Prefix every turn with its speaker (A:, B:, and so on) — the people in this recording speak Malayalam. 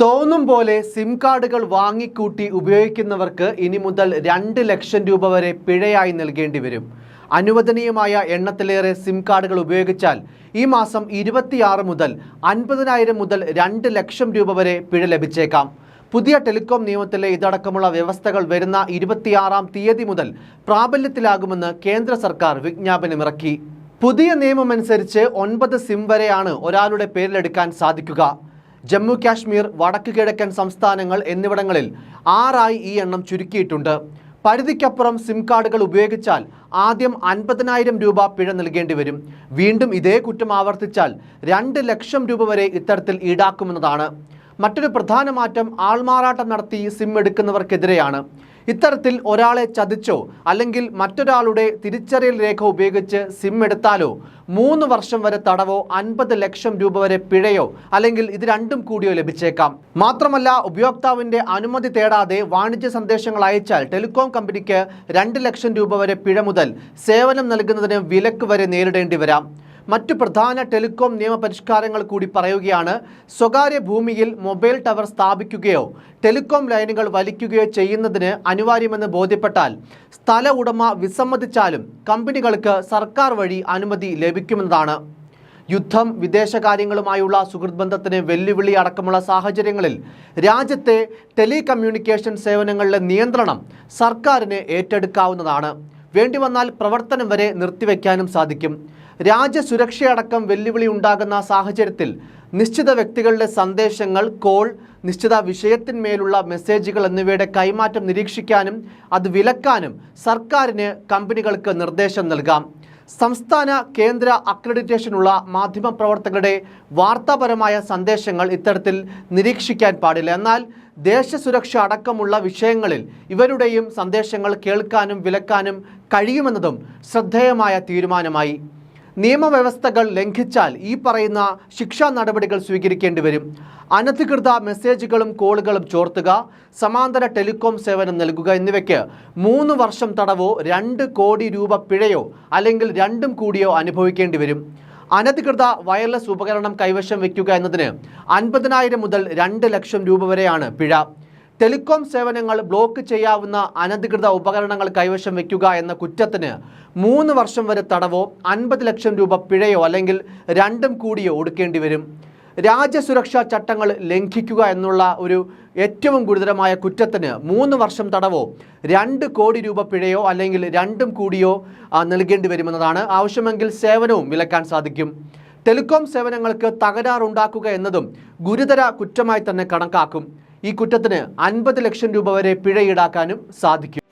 A: തോന്നും പോലെ സിം കാർഡുകൾ വാങ്ങിക്കൂട്ടി ഉപയോഗിക്കുന്നവർക്ക് ഇനി മുതൽ രണ്ട് ലക്ഷം രൂപ വരെ പിഴയായി നൽകേണ്ടി വരും. അനുവദനീയമായ എണ്ണത്തിലേറെ സിം കാർഡുകൾ ഉപയോഗിച്ചാൽ ഈ മാസം ഇരുപത്തിയാറ് മുതൽ അൻപതിനായിരം മുതൽ രണ്ട് ലക്ഷം രൂപ വരെ പിഴ ലഭിച്ചേക്കാം. പുതിയ ടെലികോം നിയമത്തിലെ ഇതടക്കമുള്ള വ്യവസ്ഥകൾ വരുന്ന ഇരുപത്തിയാറാം തീയതി മുതൽ പ്രാബല്യത്തിലാകുമെന്ന് കേന്ദ്ര സർക്കാർ വിജ്ഞാപനമിറക്കി. പുതിയ നിയമമനുസരിച്ച് ഒൻപത് സിം വരെയാണ് ഒരാളുടെ പേരിലെടുക്കാൻ സാധിക്കുക. ജമ്മു കാശ്മീർ വടക്ക് കിഴക്കൻ സംസ്ഥാനങ്ങൾ എന്നിവിടങ്ങളിൽ ആറായി ഈ എണ്ണം ചുരുക്കിയിട്ടുണ്ട്. പരിധിക്കപ്പുറം സിം കാർഡുകൾ ഉപയോഗിച്ചാൽ ആദ്യം അൻപതിനായിരം രൂപ പിഴ നൽകേണ്ടി വരും. വീണ്ടും ഇതേ കുറ്റം ആവർത്തിച്ചാൽ രണ്ട് ലക്ഷം രൂപ വരെ ഇത്തരത്തിൽ ഈടാക്കുമെന്നതാണ്. മറ്റൊരു പ്രധാന മാറ്റം ആൾമാറാട്ടം നടത്തി സിം എടുക്കുന്നവർക്കെതിരെയാണ്. ഇത്തരത്തിൽ ഒരാളെ ചതിച്ചോ അല്ലെങ്കിൽ മറ്റൊരാളുടെ തിരിച്ചറിയൽ രേഖ ഉപയോഗിച്ച് സിം എടുത്താലോ മൂന്ന് വർഷം വരെ തടവോ അൻപത് ലക്ഷം രൂപ വരെ പിഴയോ അല്ലെങ്കിൽ ഇത് രണ്ടും കൂടിയോ ലഭിച്ചേക്കാം. മാത്രമല്ല ഉപയോക്താവിന്റെ അനുമതി തേടാതെ വാണിജ്യ സന്ദേശങ്ങൾ അയച്ചാൽ ടെലികോം കമ്പനിക്ക് രണ്ട് ലക്ഷം രൂപ വരെ പിഴ മുതൽ സേവനം നൽകുന്നതിന് വിലക്ക് വരെ നേരിടേണ്ടി വരാം. മറ്റു പ്രധാന ടെലികോം നിയമപരിഷ്കാരങ്ങൾ കൂടി പറയുകയാണ് സ്വകാര്യ ഭൂമിയിൽ മൊബൈൽ ടവർ സ്ഥാപിക്കുകയോ ടെലികോം ലൈനുകൾ വലിക്കുകയോ ചെയ്യുന്നതിന് അനിവാര്യമെന്ന് ബോധ്യപ്പെട്ടാൽ സ്ഥല ഉടമ വിസമ്മതിച്ചാലും കമ്പനികൾക്ക് സർക്കാർ വഴി അനുമതി ലഭിക്കുമെന്നതാണ്. യുദ്ധം വിദേശകാര്യങ്ങളുമായുള്ള സുഹൃത് ബന്ധത്തിന് വെല്ലുവിളി അടക്കമുള്ള സാഹചര്യങ്ങളിൽ രാജ്യത്തെ ടെലികമ്മ്യൂണിക്കേഷൻ സേവനങ്ങളുടെ നിയന്ത്രണം സർക്കാരിന് ഏറ്റെടുക്കാവുന്നതാണ്. വേണ്ടിവന്നാൽ പ്രവർത്തനം വരെ നിർത്തിവെക്കാനും സാധിക്കും. രാജ്യസുരക്ഷയടക്കം വെല്ലുവിളി ഉണ്ടാകുന്ന സാഹചര്യത്തിൽ നിശ്ചിത വ്യക്തികളുടെ സന്ദേശങ്ങൾ കോൾ നിശ്ചിത വിഷയത്തിന്മേലുള്ള മെസ്സേജുകൾ എന്നിവയുടെ കൈമാറ്റം നിരീക്ഷിക്കാനും അത് വിലക്കാനും സർക്കാരിന് കമ്പനികൾക്ക് നിർദ്ദേശം നൽകാം. സംസ്ഥാന കേന്ദ്ര അക്രഡിറ്റേഷനുള്ള മാധ്യമ പ്രവർത്തകരുടെ വാർത്താപരമായ സന്ദേശങ്ങൾ ഇത്തരത്തിൽ നിരീക്ഷിക്കാൻ പാടില്ല. എന്നാൽ ദേശസുരക്ഷ അടക്കമുള്ള വിഷയങ്ങളിൽ ഇവരുടെയും സന്ദേശങ്ങൾ കേൾക്കാനും വിലക്കാനും കഴിയുമെന്നതും ശ്രദ്ധേയമായ തീരുമാനമായി. നിയമവ്യവസ്ഥകൾ ലംഘിച്ചാൽ ഈ പറയുന്ന ശിക്ഷാ നടപടികൾ സ്വീകരിക്കേണ്ടി വരും. അനധികൃത മെസ്സേജുകളും കോളുകളും ചോർത്തുക സമാന്തര ടെലികോം സേവനം നൽകുക എന്നിവയ്ക്ക് മൂന്ന് വർഷം തടവോ രണ്ട് കോടി രൂപ പിഴയോ അല്ലെങ്കിൽ രണ്ടും കൂടിയോ അനുഭവിക്കേണ്ടി വരും. അനധികൃത വയർലെസ് ഉപകരണം കൈവശം വയ്ക്കുക എന്നതിന് അൻപതിനായിരം മുതൽ രണ്ട് ലക്ഷം രൂപ വരെയാണ് പിഴ. ടെലികോം സേവനങ്ങൾ ബ്ലോക്ക് ചെയ്യാവുന്ന അനധികൃത ഉപകരണങ്ങൾ കൈവശം വയ്ക്കുക എന്ന കുറ്റത്തിന് മൂന്ന് വർഷം വരെ തടവോ അൻപത് ലക്ഷം രൂപ പിഴയോ അല്ലെങ്കിൽ രണ്ടും കൂടിയോ ഒടുക്കേണ്ടി വരും. രാജ്യസുരക്ഷാ ചട്ടങ്ങൾ ലംഘിക്കുക എന്നുള്ള ഒരു ഏറ്റവും ഗുരുതരമായ കുറ്റത്തിന് മൂന്ന് വർഷം തടവോ രണ്ട് കോടി രൂപ പിഴയോ അല്ലെങ്കിൽ രണ്ടും കൂടിയോ നൽകേണ്ടി വരുമെന്നതാണ് ആവശ്യമെങ്കിൽ സേവനവും വിലക്കാൻ സാധിക്കും. ടെലികോം സേവനങ്ങൾക്ക് തകരാറുണ്ടാക്കുക എന്നതും ഗുരുതര കുറ്റമായി തന്നെ കണക്കാക്കും. ഈ കുറ്റത്തിന് അൻപത് ലക്ഷം രൂപ വരെ പിഴ ഈടാക്കാനും സാധിക്കും.